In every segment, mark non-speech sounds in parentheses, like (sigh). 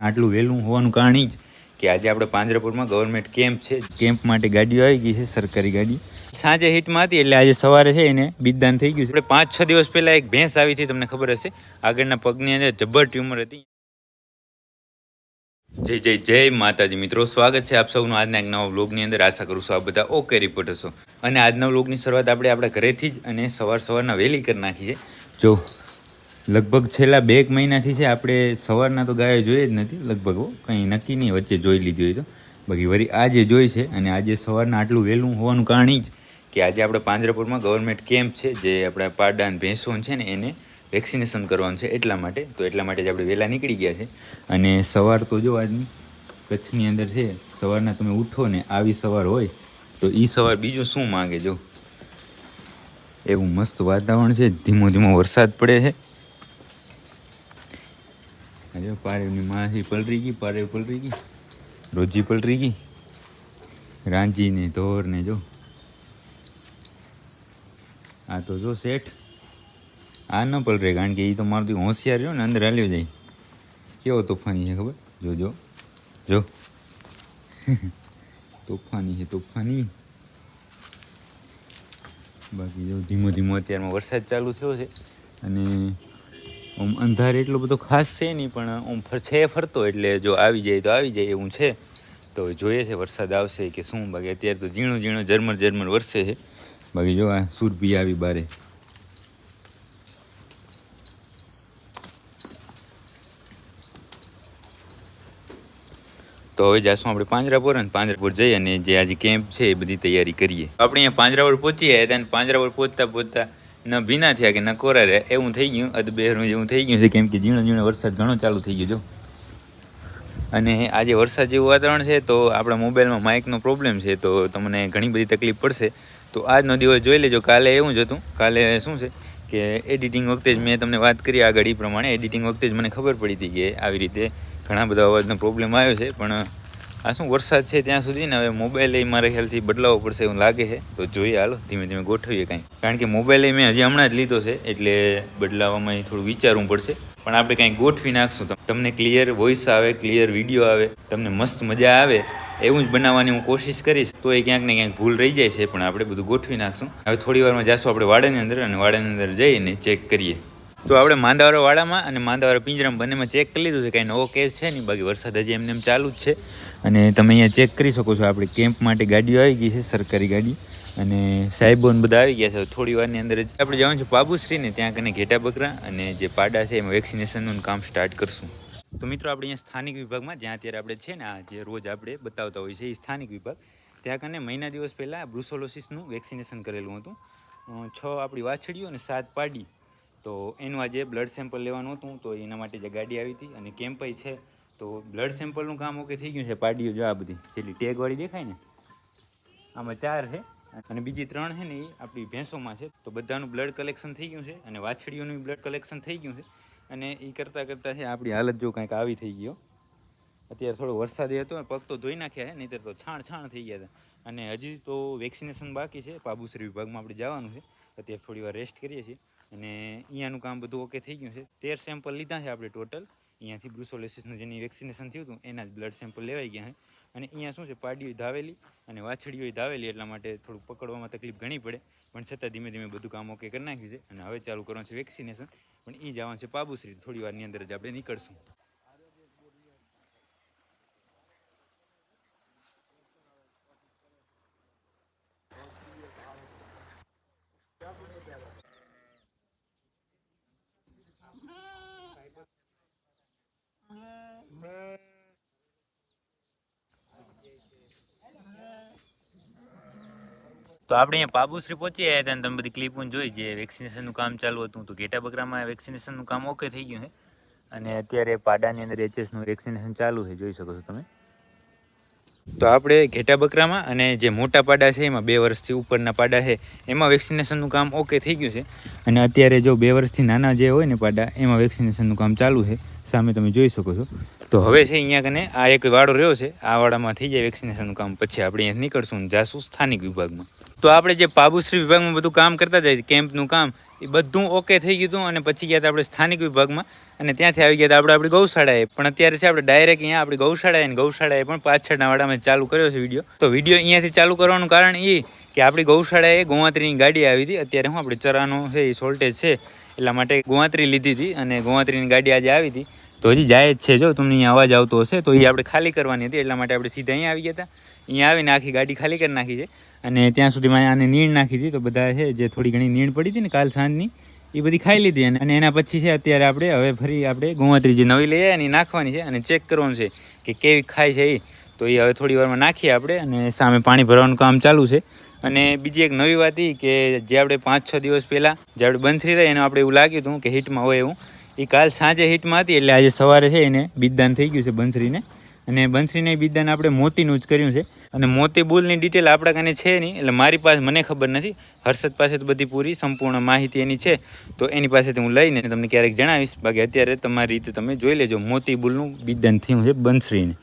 આટલું વહેલું હોવાનું કારણ જ કે આજે આપણે પાંજરાપુરમાં ગવર્મેન્ટ કેમ્પ છે. કેમ્પ માટે ગાડીઓ આવી ગઈ છે, સરકારી ગાડી. સાંજે હિટમાં હતી એટલે આજે સવારે છે એને બીજદાન થઈ ગયું છે. આપણે પાંચ છ દિવસ પહેલાં એક ભેંસ આવી હતી, તમને ખબર હશે? આગળના પગની અંદર જબ્બર ટ્યુમર હતી. જય જય જય માતાજી. મિત્રો, સ્વાગત છે આપ સૌનું આજના એક નવા વ્લોગની અંદર. આશા કરું છું આપ બધા ઓકે રિપોર્ટ હશો અને આજના વ્લોગની શરૂઆત આપણે આપણા ઘરેથી જ અને સવાર સવારના વહેલી કરી નાખી છે. જો લગભગ છેલ્લા બે એક મહિનાથી છે, આપણે સવારના તો ગાયો જોઈએ જ નથી, લગભગ કંઈ નક્કી નહીં, વચ્ચે જોઈ લીધી હોય તો. બાકી વળી આજે જોઈ છે અને આજે સવારના આટલું વહેલું હોવાનું કારણ જ કે આજે આપણે પાંજરાપુરમાં ગવર્મેન્ટ કેમ્પ છે, જે આપણા પાડા અને છે ને, એને વેક્સિનેશન કરવાનું છે એટલા માટે. તો એટલા માટે જ આપણે વહેલા નીકળી ગયા છે. અને સવાર તો જો આજની કચ્છની અંદર છે, સવારના તમે ઉઠો ને, આવી સવાર હોય, તો એ સવાર બીજું શું માગે જો? એવું મસ્ત વાતાવરણ છે, ધીમો ધીમો વરસાદ પડે છે. હજો પારેવની માસી પલરી ગઈ પારેવ પલરી ગઈ. રોજી પલરી ગઈ. રાંજી ને ધોર ને જો. આ તો જો શેઠ. આ ન પલરે, કારણ કે એ તો મારથી હોશિયાર રહ્યો ને, અંદર હાલ્યો જાય. કેવો તોફાની છે ખબર? જો જો. જો. (laughs) તોફાની છે, તોફાની. બાકી જો ધીમો ધીમો અત્યારમાં વરસાદ ચાલુ થયો છે. અને આમ અંધાર એટલો બધો ખાસ છે નહીં, પણ આમ છે ફરતો એટલે જો આવી જાય તો આવી જાય એવું છે. તો જોઈએ છે, વરસાદ આવશે કે શું? બાકી અત્યારે તો ઝીણું ઝીણું ઝરમર ઝરમર વરસે છે. બાકી જો આ સુરભી આવી બારે. તો હવે જાશું આપણે પાંજરાપુર અને પાંજરાપુર જઈ અને જે આજે કેમ્પ છે એ બધી તૈયારી કરીએ. આપણે અહીંયા પાંજરાપુર પહોંચી આવ્યા હતા અને પાંજરાપુર પહોંચતા પહોંચતા ન ભીના થયા કે ન કોરા રહ્યા, એવું થઈ ગયું અદબેરું જેવું થઈ ગયું છે, કેમ કે ઝીણો ઝીણો વરસાદ ઘણો ચાલુ થઈ ગયો, જો. અને આજે વરસાદ જેવું વાતાવરણ છે, તો આપણા મોબાઈલમાં માઇકનો પ્રોબ્લેમ છે, તો તમને ઘણી બધી તકલીફ પડશે. તો આજનો દિવસ જોઈ લેજો, કાલે એવું જ હતું. કાલે શું છે કે એડિટિંગ વખતે જ મેં તમને વાત કરી આગળ એ પ્રમાણે. એડિટિંગ વખતે જ મને ખબર પડી હતી કે આવી રીતે ઘણા બધા અવાજનો પ્રોબ્લેમ આવ્યો છે, પણ આ શું વરસાદ છે ત્યાં સુધી ને? હવે મોબાઈલ એ મારા ખ્યાલથી બદલાવવો પડશે એવું લાગે છે. તો જોઈએ હાલો, ધીમે ધીમે ગોઠવીએ કાંઈ. કારણ કે મોબાઈલ મેં હજી હમણાં જ લીધો છે, એટલે બદલાવામાં થોડું વિચારવું પડશે. પણ આપણે કાંઈ ગોઠવી નાખશું તમને ક્લિયર વોઇસ આવે ક્લિયર વીડિયો આવે, તમને મસ્ત મજા આવે, એવું જ બનાવવાની હું કોશિશ કરીશ, તો એ ક્યાંક ને ક્યાંક ભૂલ રહી જાય છે, પણ આપણે બધું ગોઠવી નાખશું. હવે થોડી વારમાં જાશું આપણે વાડાની અંદર અને વાડાની અંદર જઈને ચેક કરીએ. તો આપણે માંદાવાળા વાડામાં અને માંદાવાળા પિંજરામાં બંનેમાં ચેક કરી લીધું છે કાંઈ નવો કેસ છે નહીં, બાકી વરસાદ હજી એમને એમ ચાલુ જ છે. અને તમે અહીંયા ચેક કરી શકો છો, આપણે કેમ્પ માટે ગાડીઓ આવી ગઈ છે, સરકારી ગાડી. અને સાહેબો ને બધા આવી ગયા છે થોડી વારની અંદર જ. આપણે જવાનું છે પાબુશ્રીને ત્યાં કને ઘેટા બકરા અને જે પાડા છે એમાં વેક્સિનેશનનું કામ સ્ટાર્ટ કરશું. તો મિત્રો, આપણે અહીંયા સ્થાનિક વિભાગમાં, જ્યાં અત્યારે આપણે છે ને, આ જે રોજ આપણે બતાવતા હોય છે એ સ્થાનિક વિભાગ, ત્યાં કને મહિના દિવસ પહેલાં બ્રુસોલોસિસનું વેક્સિનેશન કરેલું હતું. છ આપણી વાછડીઓ અને સાત પાડી. તો એનું આજે બ્લડ સેમ્પલ લેવાનું હતું, તો એના માટે જે ગાડી આવી હતી અને કેમ્પય છે, તો બ્લડ સેમ્પલનું કામ ઓકે થઈ ગયું છે, પાડીઓ જો આ બધી. જેટલી ટેગવાળી દેખાય ને, આમાં ચાર છે, અને બીજી ત્રણ છે ને એ આપણી ભેંસોમાં છે, તો બધાનું બ્લડ કલેક્શન થઈ ગયું છે, અને વાછડીઓનું બ્લડ કલેક્શન થઈ ગયું છે, અને એ કરતાં કરતાં છે, આપણી હાલત જો કાંઈક આવી થઈ ગયો અત્યારે થોડો વરસાદ હતો અને પગ તો ધોઈ નાખ્યા છે, નહીંતર તો છાણ છાણ થઈ ગયા હતા. અને હજી તો વેક્સિનેશન બાકી છે પાબુશ્રી વિભાગમાં આપણે જવાનું છે, અત્યારે થોડી રેસ્ટ કરીએ છીએ. અને અહીંયાનું કામ બધું ઓકે થઈ ગયું છે. તેર સેમ્પલ લીધા છે આપણે ટોટલ અહીંયાથી બ્રુસોલેસિસનું જેની વેક્સિનેશન થયું હતું, એના જ બ્લડ સેમ્પલ લેવાઈ ગયા છે. અને અહીંયા શું છે પાડીઓ ધાવેલી અને વાછડીઓ ધાવેલી, એટલા માટે થોડુંક પકડવામાં તકલીફ ઘણી પડે. પણ છતાં ધીમે ધીમે બધું કામ ઓકે કરી નાખ્યું છે અને હવે ચાલુ કરવાનું છે વેક્સિનેશન પણ એ જવાનું છે પાબુશ્રી થોડી વારની અંદર જ આપણે નીકળશું. તો આપણે અહીંયા પાબુશ્રી પહોંચી હતા અને તમે બધી ક્લિપ જોઈ, જે વેક્સિનેશનનું કામ ચાલુ હતું. તો ઘેટા બકરામાં વેક્સિનેશનનું કામ ઓકે થઈ ગયું છે અને અત્યારે પાડાની અંદર એચએસનું વેક્સિનેશન ચાલુ છે, જોઈ શકો છો તમે. તો આપણે ઘેટા બકરામાં અને જે મોટા પાડા છે, એમાં બે વર્ષથી ઉપરના પાડા છે, એમાં વેક્સિનેશનનું કામ ઓકે થઈ ગયું છે. અને અત્યારે જો બે વર્ષથી નાના જે હોય ને પાડા, એમાં વેક્સિનેશનનું કામ ચાલુ છે. સામે તમે જોઈ શકો છો. તો હવે છે અહીંયા કને આ એક વાડો રહ્યો છે, આ વાડામાં થઈ જાય વેક્સિનેશનનું કામ. પછી આપણે અહીંયા નીકળશું જાશું સ્થાનિક વિભાગમાં. તો આપણે જે પાબુશ્રી વિભાગમાં બધું કામ કરતા જાય કેમ્પનું કામ, એ બધું ઓકે થઈ ગયું અને પછી ગયા હતા આપણે સ્થાનિક વિભાગમાં અને ત્યાંથી આવી ગયા હતા આપણે આપણી ગૌશાળાએ. પણ અત્યારે છે આપણે ડાયરેક્ટ અહીંયા આપણી ગૌશાળાએ અને ગૌશાળાએ પણ પાછળના વાડામાં ચાલુ કર્યો છે વીડિયો તો વીડિયો અહીંયાથી ચાલુ કરવાનું કારણ એ કે આપણી ગૌશાળાએ ગોવાત્રીની ગાડી આવી હતી. અત્યારે હું આપણે ચરાનો છે એ શોર્ટેજ છે, એટલા માટે ગોવાત્રી લીધી હતી અને ગોવાત્રીની ગાડી આજે આવી હતી. તો હજી જાય જ છે જો, તમને અહીંયા અવાજ આવતો હશે, તો એ આપણે ખાલી કરવાની હતી, એટલા માટે આપણે સીધા અહીંયા આવી ગયા હતા. અહીંયા આવીને આખી ગાડી ખાલી કરી નાખી છે. અને ત્યાં સુધીમાં આને નીણ નાખી હતી. તો બધા છે, જે થોડી ઘણી નીણ પડી હતી ને કાલ સાંજની, એ બધી ખાઈ લીધી અને અને એના પછી છે, અત્યારે આપણે હવે ફરી આપણે ગોવાત્રી જે નવી લઈ આવ્યા નાખવાની છે અને ચેક કરવાનું છે કે કેવી ખાય છે એ. તો એ હવે થોડી વારમાં નાખીએ આપણે અને સામે પાણી ભરવાનું કામ ચાલુ છે. અને બીજી એક નવી વાત એ કે જે આપણે પાંચ છ દિવસ પહેલાં જે આપણે બંસરી રહી એનું આપણે એવું લાગ્યું હતું કે હિટમાં હોય એવું. એ કાલ સાંજે હિટમાં હતી એટલે આજે સવારે છે એને બીજદાન થઈ ગયું છે બંસરીને અને બંસરીને બીજદાન આપણે મોતીનું જ કર્યું છે. અને મોતી બુલની ડિટેલ આપણા કાને છે નહીં, એટલે મારી પાસે મને ખબર નથી. હર્ષદ પાસે તો બધી પૂરી સંપૂર્ણ માહિતી એની છે. તો એની પાસેથી હું લઈને તમને ક્યારેક જણાવીશ. બાકી અત્યારે તમારી રીતે તમે જોઈ લેજો, મોતી બુલનું બિદદાન થયું છે બંસરીને.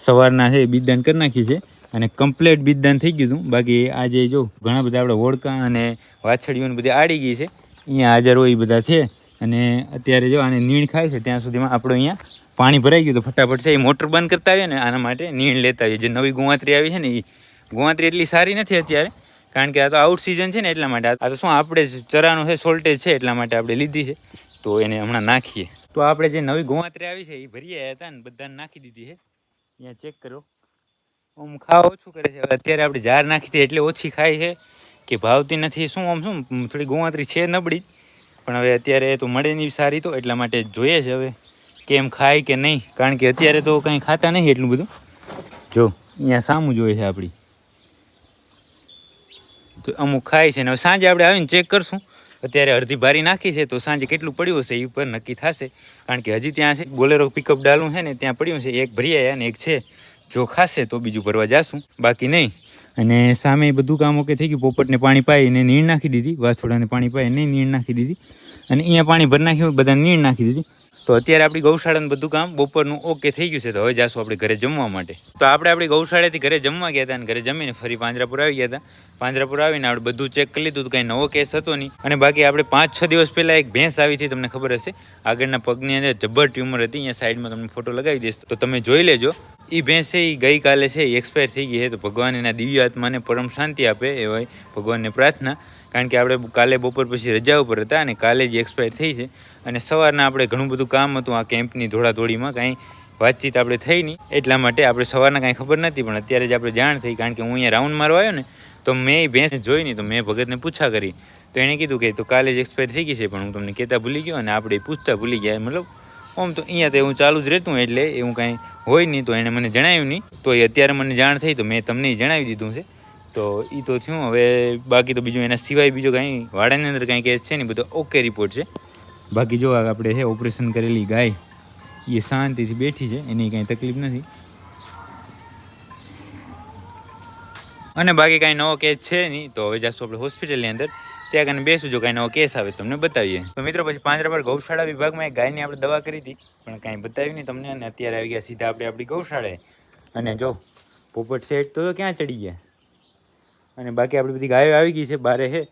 સવારના છે એ બિદદાન કરી નાખી છે અને કમ્પ્લેટ બિદદાન થઈ ગયું હતું. બાકી આજે જો ઘણા બધા આપણે વોડકા અને વાછડીઓને બધી આડી ગઈ છે. અહીંયા હાજર હોય એ બધા છે. અને અત્યારે જો આને નીણ ખાય છે, ત્યાં સુધીમાં આપણો અહીંયા પાણી ભરાઈ ગયું તો ફટાફટ છે એ મોટર બંધ કરતા આવીએ ને આના માટે નીણ લેતા આવીએ. જે નવી ગુવાત્રી આવી છે ને એ ગુવાત્રી એટલી સારી નથી અત્યારે, કારણ કે આ તો આઉટ સિઝન છે ને એટલા માટે. આ તો શું આપણે ચરાનું છે સોલ્ટેજ છે એટલા માટે આપણે લીધી છે. તો એને હમણાં નાખીએ. તો આપણે જે નવી ગુવાત્રી આવી છે એ ભરી આવ્યા હતા ને બધાને નાખી દીધી છે. અહીંયા ચેક કરો. આમ ખાવા ઓછું કરે છે. અત્યારે આપણે જાર નાખી હતી એટલે ઓછી ખાય છે. કે ભાવતી નથી. શું આમ શું? થોડી ગુવાત્રી છે નબળી. પણ હવે અત્યારે તો મળે નહીં સારી તો એટલા માટે જોઈએ છે હવે. કેમ ખાય કે નહીં? કારણ કે અત્યારે તો કંઈ ખાતા નહીં એટલું બધું. જો. અહીંયા સામું જોઈએ છે આપણી. તો અમુક ખાય છે ને હવે સાંજે આપણે આવીને ચેક કરશું. અત્યારે અડધી ભારી નાખી છે તો સાંજે કેટલું પડ્યું હશે એ ઉપર નક્કી થશે. કારણ કે હજી ત્યાં છે બોલેરો પિકઅપ ડાલું છે ને ત્યાં પડ્યું છે એક ભરી આવ્યા ને એક છે. જો ખાશે તો બીજું ભરવા જાશું. બાકી નહીં. અને સામે બધું કામ ઓકે થઈ ગયું પોપટને પાણી પાઈને નીણ નાખી દીધી વાછોડાને પાણી પાઈને નીણ નાખી દીધી. અને અહીંયા પાણી ભરી નાખ્યું બધાને નીણ નાખી દીધી. તો અત્યારે આપણી ગૌશાળાનું બધું કામ બપોરનું ઓકે થઈ ગયું છે, તો હવે જાશું આપણે ઘરે જમવા માટે. તો આપણે આપણી ગૌશાળાથી ઘરે જમવા ગયા હતા અને ઘરે જમીને ફરી પાંજરાપુર આવી ગયા હતા. પાંજરાપુર આવીને આપણે બધું ચેક કરી લીધું કંઈ નવો કેસ હતો નહીં. અને બાકી આપણે પાંચ છ દિવસ પહેલાં એક ભેંસ આવી હતી, તમને ખબર હશે. આગળના પગની અંદર જબ્બર ટ્યુમર હતી, અહીંયા સાઈડમાં તમને ફોટો લગાવી દઈશ. તો તમે જોઈ લેજો એ ભેંસ છે એ ગઈકાલે છે એ એક્સપાયર થઈ ગઈ છે. તો ભગવાન એના દિવ્ય આત્માને પરમ શાંતિ આપે એવાય ભગવાનને પ્રાર્થના. કારણ કે આપણે કાલે બપોર પછી રજા ઉપર હતા અને કાલે જ એક્સપાયર થઈ છે. અને સવારના આપણે ઘણું બધું કામ હતું આ કેમ્પની ધોળાધોળીમાં, કાંઈ વાતચીત આપણે થઈ નહીં. એટલા માટે આપણે સવારના કાંઈ ખબર નથી પણ અત્યારે જ આપણે જાણ થઈ કારણ કે હું અહીંયા રાઉન્ડ મારવા આવ્યો ને, તો મેં ભેંસ જોઈ નહીં, તો મેં ભગતને પૂછા કરી. તો એણે કીધું કે તો કાલે જ એક્સપાયર થઈ ગઈ છે, પણ હું તમને કહેતા ભૂલી ગયો અને આપણે પૂછતા ભૂલી ગયા. મતલબ આમ તો અહીંયા તો એવું ચાલુ જ રહેતું એટલે એવું કાંઈ હોય નહીં, તો એણે મને જણાવ્યું નહીં. તો એ અત્યારે મને જાણ થઈ, તો મેં તમને જણાવી દીધું છે. તો એ તો થયું. હવે બાકી તો બીજું એના સિવાય બીજો કાંઈ વાડાની અંદર કાંઈ કેસ છે ને બધો ઓકે રિપોર્ટ છે. બાકી જો આપણે છે ઓપરેશન કરેલી ગાય એ શાંતિથી બેઠી છે, એની કાંઈ તકલીફ નથી. અને બાકી કાંઈ નવો કેસ છે નહીં, તો હવે જશું આપણે હોસ્પિટલની અંદર. ત્યાં કને બેસું જો કાંઈ નવો કેસ આવે તમને બતાવીએ. તો મિત્રો, પછી પાંજરા પર ગૌશાળા વિભાગમાં એક ગાયની આપણે દવા કરી હતી, પણ કાંઈ બતાવ્યું નહીં તમને. અને અત્યારે આવી ગયા સીધા આપણે આપણી ગૌશાળાએ. અને જો પોપટ સેટ તો ક્યાં ચડી ગયા? અને બાકી આપણી બધી ગાયો આવી ગઈ છે બારે છે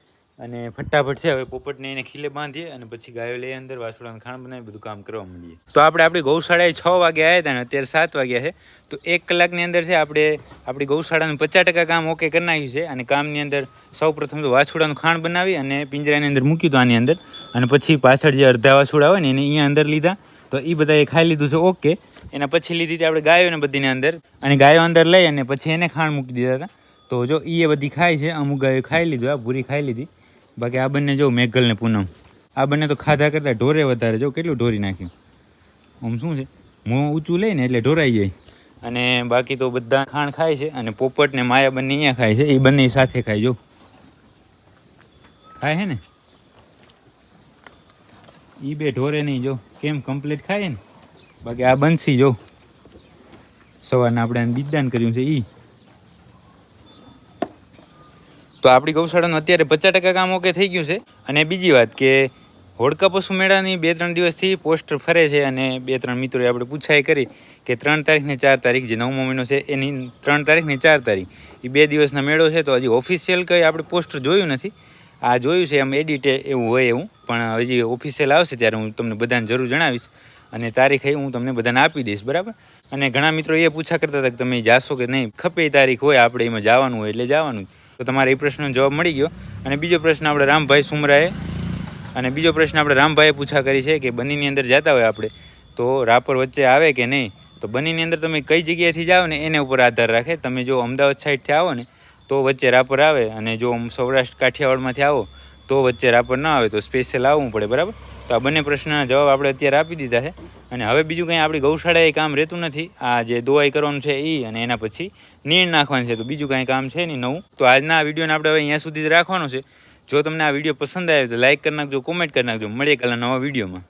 અને ફટાફટ છે, હવે પોપટને એને ખીલે બાંધીએ અને પછી ગાયો લઈ અંદર વાસોડાનું ખાણ બનાવી બધું કામ કરવા માંડીએ. તો આપણે આપણી ગૌશાળાએ છ વાગે આવ્યા હતા અને અત્યારે સાત વાગ્યા છે. તો એક કલાકની અંદર છે, આપણે આપણી ગૌશાળાનું પચાસ ટકા કામ ઓકે કરી નાખ્યું છે અને કામની અંદર સૌ પ્રથમ તો વાછોડાનું ખાણ બનાવી અને પિંજરાની અંદર મૂક્યું હતું આની અંદર. અને પછી પાછળ જે અડધા વાછુડા હોય ને એને અહીંયા અંદર લીધા. તો એ બધાએ ખાઈ લીધું છે ઓકે એના પછી લીધી હતી આપણે ગાયોને બધીને અંદર. અને ગાયો અંદર લઈ અને પછી એને ખાણ મૂકી દીધા હતા. તો જો એ બધી ખાય છે, અમુક ગાયો ખાઈ લીધું, આ ભૂરી ખાઈ લીધી. બાકી આ બંને જો મેઘલ ને પૂનમ. આ બંને તો ખાધા કરતાં ઢોરે વધારે. જો કેટલું ઢોરી નાખ્યું? આમ શું છે? મોં ઊંચું લઈને એટલે ઢોરાઈ જાય. અને બાકી તો બધા ખાણ ખાય છે અને પોપટ ને માયા બંને અહીંયા ખાય છે. એ બંને સાથે ખાય, જો. ખાય છે ને? એ બે ઢોરે નહીં, જો. કેમ? કમ્પ્લીટ ખાય ને? બાકી આ બંસી, જો. સવારના આપણે બીજદાન કર્યું છે ઈ. તો આપણી ગૌશાળાનું અત્યારે પચાસ ટકા કામ ઓકે થઈ ગયું છે. અને બીજી વાત કે હોડકા પશુ મેળાની બે ત્રણ દિવસથી પોસ્ટર ફરે છે અને બે ત્રણ મિત્રોએ આપણે પૂછાઈ કરી કે ત્રણ તારીખ ને ચાર તારીખ જે નવમો મહિનો છે, એની ત્રણ તારીખ ને ચાર તારીખ, એ બે દિવસના મેળો છે તો હજી ઓફિશિયલ કંઈ આપણે પોસ્ટર જોયું નથી. આ જોયું છે એમ એડિટે એવું હોય એવું, પણ હજી ઓફિશિયલ આવશે ત્યારે હું તમને બધાને જરૂર જણાવીશ. અને તારીખ એ હું તમને બધાને આપી દઈશ, બરાબર? અને ઘણા મિત્રો એ પૂછા કરતા હતા કે તમે જાશો કે નહીં? ખપે તારીખ હોય, આપણે એમાં જવાનું હોય એટલે જવાનું. તો તમારે એ પ્રશ્નનો જવાબ મળી ગયો. અને બીજો પ્રશ્ન આપણે રામભાઈ સુમરાએ અને બીજો પ્રશ્ન આપણે રામભાઈએ પૂછા કરી છે કે બનીની અંદર જતા હોય આપણે, તો રાપર વચ્ચે આવે કે નહીં? તો બનીની અંદર તમે કઈ જગ્યાએથી જાઓ ને એના ઉપર આધાર રાખે. તમે જો અમદાવાદ સાઈડથી આવો ને, તો વચ્ચે રાપર આવે. અને જો સૌરાષ્ટ્ર કાઠિયાવાડમાંથી આવો, તો વચ્ચે રાપર ના આવે. તો સ્પેશિયલ આવવું પડે, બરાબર? તો આ બંને પ્રશ્નના જવાબ આપણે અત્યારે આપી દીધા છે. અને હવે બીજું કંઈ આપણી ગૌશાળાએ કામ રહેતું નથી. આ જે દોવાઈ કરવાનું છે એ અને એના પછી નીણ નાખવાનું છે. તો બીજું કાંઈ કામ છે નહીં નવું. તો આજના આ વિડીયોને આપણે હવે અહીંયા સુધી જ રાખવાનો છે. જો તમને આ વીડિયો પસંદ આવ્યો તો લાઇક કરી નાખજો, કોમેન્ટ કરી નાખજો. મળીએ કાલના નવા વિડીયોમાં.